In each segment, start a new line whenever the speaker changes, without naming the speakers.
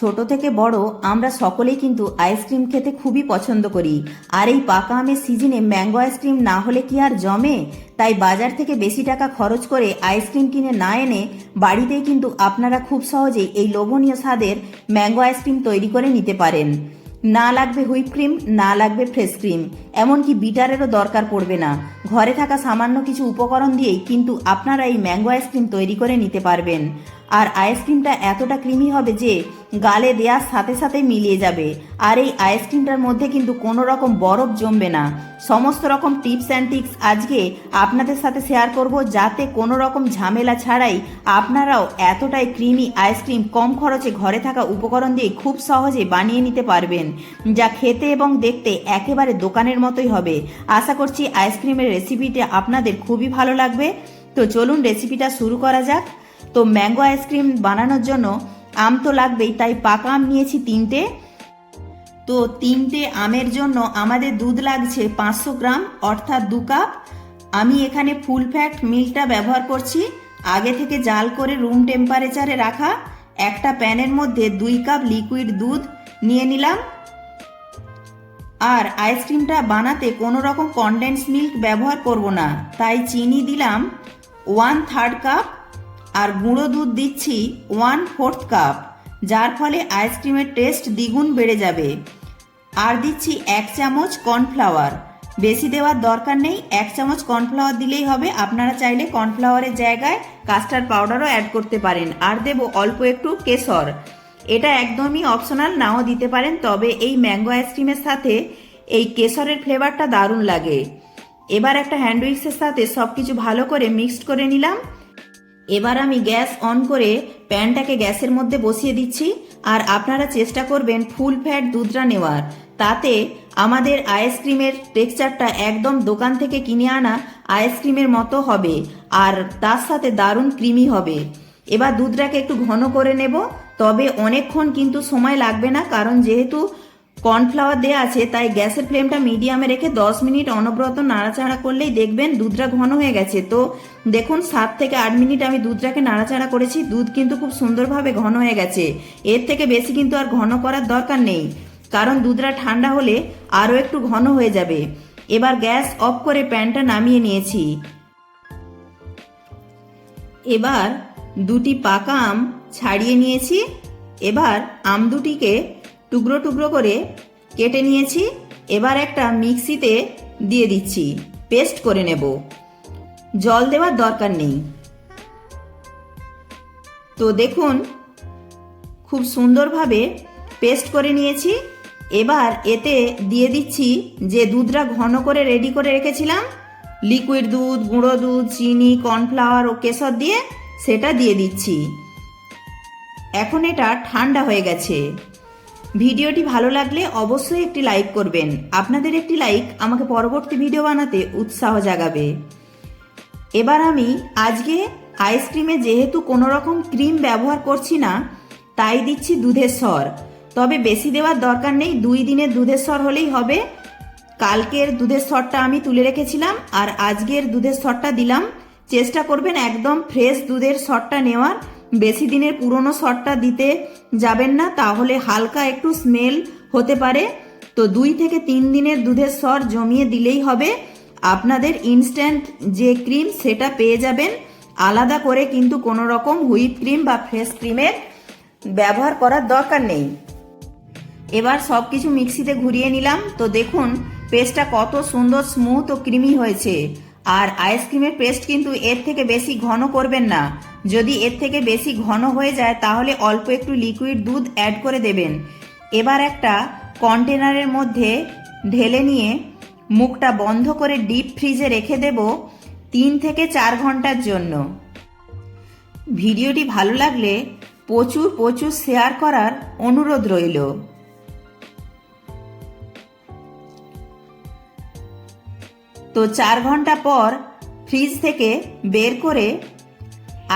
ছোট থেকে বড় আমরা সকলেই কিন্তু আইসক্রিম খেতে খুবই পছন্দ করি। আর এই পাকা আমের সিজনে ম্যাঙ্গো আইসক্রিম না হলে কি আর জমে? তাই বাজার থেকে বেশি টাকা খরচ করে আইসক্রিম কিনে না এনে বাড়িতেই কিন্তু আপনারা খুব সহজেই এই লোভনীয় স্বাদের ম্যাঙ্গো আইসক্রিম তৈরি করে নিতে পারেন। না লাগবে হুইপ ক্রিম না লাগবে ফ্রেশ ক্রিম এমনকি বিটারেরও দরকার পড়বে না। ঘরে থাকা সামান্য কিছু উপকরণ দিয়েই কিন্তু আপনারা এই ম্যাঙ্গো আইসক্রিম তৈরি করে নিতে পারবেন। আর আইসক্রিমটা এতটা ক্রিমি হবে যে গালে দেওয়ার সাথে সাথে মিলিয়ে যাবে। আর এই আইসক্রিমটার মধ্যে কিন্তু কোনো রকম বরফ জমবে না। সমস্ত রকম টিপস অ্যান্ড টিক্স আজকে আপনাদের সাথে শেয়ার করব যাতে কোনো রকম ঝামেলা ছাড়াই আপনারাও এতটাই ক্রিমি আইসক্রিম কম খরচে ঘরে থাকা উপকরণ দিয়ে খুব সহজে বানিয়ে নিতে পারবেন, যা খেতে এবং দেখতে একেবারে দোকানের মতোই হবে। আশা করছি আইসক্রিমের রেসিপিটা আপনাদের খুবই ভালো লাগবে। তো চলুন রেসিপিটা শুরু করা যাক। তো ম্যাঙ্গো আইসক্রিম বানানোর জন্য আম তো লাগবেই, তাই পাকা আম নিয়েছি তিনটে। তো তিনটে আমের জন্য আমাদের দুধ লাগছে পাঁচশো গ্রাম, অর্থাৎ দু কাপ। আমি এখানে ফুল ফ্যাট মিল্কটা ব্যবহার করছি, আগে থেকে জাল করে রুম টেম্পারেচারে রাখা। একটা প্যানের মধ্যে দুই কাপ লিকুইড দুধ নিয়ে নিলাম। আর আইসক্রিমটা বানাতে কোনো রকম কনডেন্স মিল্ক ব্যবহার করব না, তাই চিনি দিলাম। ওয়ান থার্ড কাপ আর গুঁড়ো দুধ দিচ্ছি ওয়ান ফোর্থ কাপ যার ফলে আইসক্রিমের টেস্ট দ্বিগুণ বেড়ে যাবে। আর দিচ্ছি এক চামচ কর্নফ্লাওয়ার বেশি দেওয়ার দরকার নেই, এক চামচ কর্নফ্লাওয়ার দিলেই হবে। আপনারা চাইলে কর্নফ্লাওয়ারের জায়গায় কাস্টার্ড পাউডারও অ্যাড করতে পারেন। আর দেব অল্প একটু কেশর। এটা একদমই অপশনাল নাও দিতে পারেন, তবে এই ম্যাঙ্গো আইসক্রিমের সাথে এই কেশরের ফ্লেভারটা দারুণ লাগে। এবার একটা হ্যান্ড উইক্সের সাথে সব কিছু ভালো করে মিক্সড করে নিলাম। এবার আমি গ্যাস অন করে প্যানটাকে গ্যাসের মধ্যে বসিয়ে দিচ্ছি, আর আপনারা চেষ্টা করবেন ফুল ফ্যাট দুধটা নেওয়ার। তাতে আমাদের আইসক্রিমের টেক্সচারটা একদম দোকান থেকে কিনে আনা আইসক্রিমের মতো হবে, আর তার সাথে দারুণ ক্রিমি হবে। এবার দুধটাকে একটু ঘন করে নেব, তবে অনেকক্ষণ কিন্তু সময় লাগবে না, কারণ যেহেতু কর্নফ্লাওয়ার দেওয়া আছে, তাই গ্যাসের ফ্লেমটা মিডিয়ামে রেখে দশ মিনিট অনবরত নাড়াচাড়া করলেই দেখবেন দুধটা ঘন হয়ে গেছে। তো দেখুন, সাত থেকে আট মিনিট আমি দুধটাকে নাড়াচাড়া করেছি, দুধ কিন্তু খুব সুন্দরভাবে ঘন হয়ে গেছে। এর থেকে বেশি কিন্তু আর ঘন করার দরকার নেই, কারণ দুধটা ঠান্ডা হলে আরও একটু ঘন হয়ে যাবে। এবার গ্যাস অফ করে প্যানটা নামিয়ে নিয়েছি। এবার দুটি পাকা আম ছাড়িয়ে নিয়েছি। এবার আম দুটিকে টুকরো টুকরো করে কেটে নিয়েছি। এবার একটা মিক্সিতে দিয়ে দিচ্ছি। পেস্ট করে নেব। জল দেওয়ার দরকার নেই। তো দেখুন, খুব সুন্দরভাবে পেস্ট করে নিয়েছি। এবার এতে দিয়ে দিচ্ছি যে দুধটা ঘন করে রেডি করে রেখেছিলাম, লিকুইড দুধ, গুঁড়ো দুধ, চিনি, কর্নফ্লাওয়ার ও কেশর দিয়ে সেটা দিয়ে দিচ্ছি। এখন এটা ঠান্ডা হয়ে গেছে। ভিডিওটি ভালো লাগলে অবশ্যই একটি লাইক করবেন। আপনাদের একটি লাইক আমাকে পরবর্তী ভিডিও বানাতে উৎসাহ জাগাবে। এবার আমি আজকে আইসক্রিমে যেহেতু কোনো রকম ক্রিম ব্যবহার করছি না, তাই দিচ্ছি দুধের স্বর তবে বেশি দেওয়ার দরকার নেই, দুই দিনের দুধের স্বর হলেই হবে। কালকের দুধের স্বরটা আমি তুলে রেখেছিলাম আর আজকের দুধের স্বরটা দিলাম। চেষ্টা করবেন একদম ফ্রেশ দুধের স্বরটা নেওয়ার। বেশি দিনের পুরনো শটটা দিতে যাবেন না, তাহলে হালকা একটু স্মেল হতে পারে। তো দুই থেকে তিন দিনের দুধের স্বর জমিয়ে দিলেই হবে। আপনাদের ইনস্ট্যান্ট যে ক্রিম সেটা পেয়ে যাবেন। আলাদা করে কিন্তু কোনো রকম হুইপ ক্রিম বা ফ্রেশ ক্রিমের ব্যবহার করার দরকার নেই। এবার সব কিছু মিক্সিতে ঘুরিয়ে নিলাম। তো দেখুন, পেস্টটা কত সুন্দর স্মুথ ও ক্রিমি হয়েছে। আর আইসক্রিমের পেস্ট কিন্তু এর থেকে বেশি ঘন করবেন না। যদি এর থেকে বেশি ঘন হয়ে যায়, তাহলে অল্প একটু লিকুইড দুধ অ্যাড করে দেবেন। এবার একটা কন্টেনারের মধ্যে ঢেলে নিয়ে মুখটা বন্ধ করে ডিপ ফ্রিজে রেখে দেব তিন থেকে চার ঘণ্টার জন্য। ভিডিওটি ভালো লাগলে প্রচুর প্রচুর শেয়ার করার অনুরোধ রইল। তো চার ঘণ্টা পর ফ্রিজ থেকে বের করে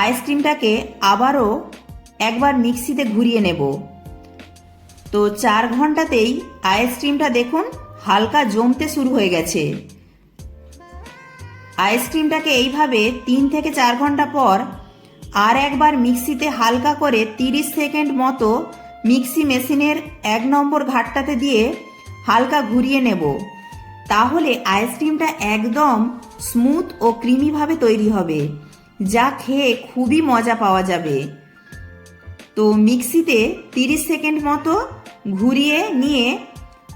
আইসক্রিমটাকে আবারও একবার মিক্সিতে ঘুরিয়ে নেব। তো চার ঘন্টাতেই আইসক্রিমটা দেখুন হালকা জমতে শুরু হয়ে গেছে। আইসক্রিমটাকে এইভাবে তিন থেকে চার ঘণ্টা পর আর একবার মিক্সিতে হালকা করে তিরিশ সেকেন্ড মতো মিক্সি মেশিনের এক নম্বর ঘাটটাতে দিয়ে হালকা ঘুরিয়ে নেব। তাহলে আইসক্রিমটা একদম স্মুথ ও ক্রিমিভাবে তৈরি হবে। যা খেয়ে খুবই মজা পাওয়া যাবে। তো মিক্সিতে 30 সেকেন্ড মতো ঘুরিয়ে নিয়ে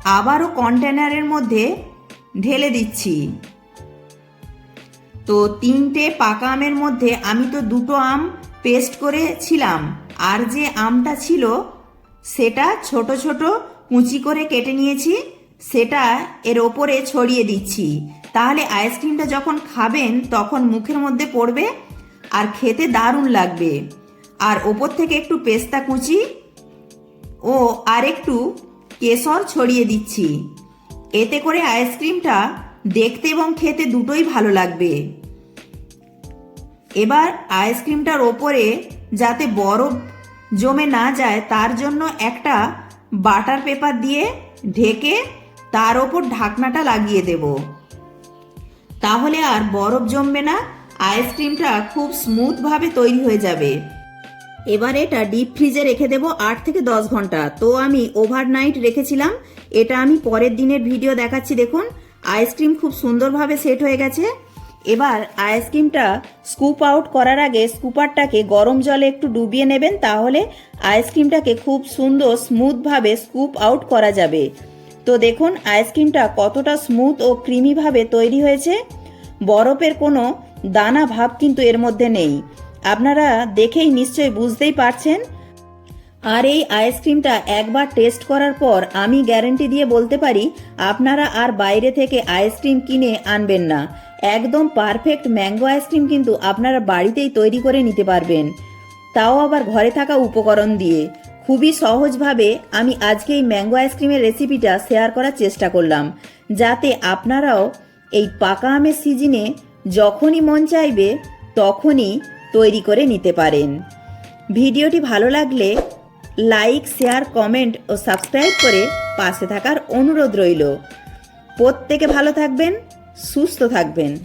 আবারও কন্টেনারের মধ্যে ঢেলে দিচ্ছি। তো তিনটে পাকা আমের মধ্যে আমি তো দুটো আম পেস্ট করেছিলাম। আর যে আমটা ছিল, সেটা ছোট ছোট কুচি করে কেটে নিয়েছি, সেটা এর ওপরে ছড়িয়ে দিচ্ছি। তাহলে আইসক্রিমটা যখন খাবেন, তখন মুখের মধ্যে পড়বে আর খেতে দারুণ লাগবে। আর ওপর থেকে একটু পেস্তা কুচি ও আর একটু কেশর ছড়িয়ে দিচ্ছি। এতে করে আইসক্রিমটা দেখতে এবং খেতে দুটোই ভালো লাগবে। এবার আইসক্রিমটার ওপরে যাতে বরফ জমে না যায়, তার জন্য একটা বাটার পেপার দিয়ে ঢেকে তার ওপর ঢাকনাটা লাগিয়ে দেব। তাহলে আর বরফ জমবে না আইসক্রিমটা খুব স্মুথভাবে তৈরি হয়ে যাবে। এবার এটা ডিপ ফ্রিজে রেখে দেব আট থেকে দশ ঘণ্টা। তো আমি ওভারনাইট রেখেছিলাম। এটা আমি পরের দিনের ভিডিও দেখাচ্ছি, দেখুন। আইসক্রিম খুব সুন্দরভাবে সেট হয়ে গেছে। এবার আইসক্রিমটা স্কুপ আউট করার আগে স্কুপারটাকে গরম জলে একটু ডুবিয়ে নেবেন, তাহলে আইসক্রিমটাকে খুব সুন্দর স্মুথভাবে স্কুপ আউট করা যাবে। তো দেখুন আইসক্রিমটা কতটা স্মুথ ও ক্রিমিভাবে তৈরি হয়েছে। বরফের কোনো দানা ভাব কিন্তু এর মধ্যে নেই। আপনারা দেখেই নিশ্চয়ই বুঝতেই পারছেন। আর এই আইসক্রিমটা একবার টেস্ট করার পর আমি গ্যারেন্টি দিয়ে বলতে পারি, আপনারা আর বাইরে থেকে আইসক্রিম কিনে আনবেন না। একদম পারফেক্ট ম্যাঙ্গো আইসক্রিম কিন্তু আপনারা বাড়িতেই তৈরি করে নিতে পারবেন। তাও আবার ঘরে থাকা উপকরণ দিয়ে। খুবই সহজভাবে আমি আজকে এই ম্যাঙ্গো আইসক্রিমের রেসিপিটা শেয়ার করার চেষ্টা করলাম, যাতে আপনারাও এই পাকা আমের সিজনে যখনই মন চাইবে, তখনই তৈরি করে নিতে পারেন। ভিডিওটি ভালো লাগলে লাইক, শেয়ার, কমেন্ট ও সাবস্ক্রাইব করে পাশে থাকার অনুরোধ রইল। প্রত্যেকে ভালো থাকবেন, সুস্থ থাকবেন।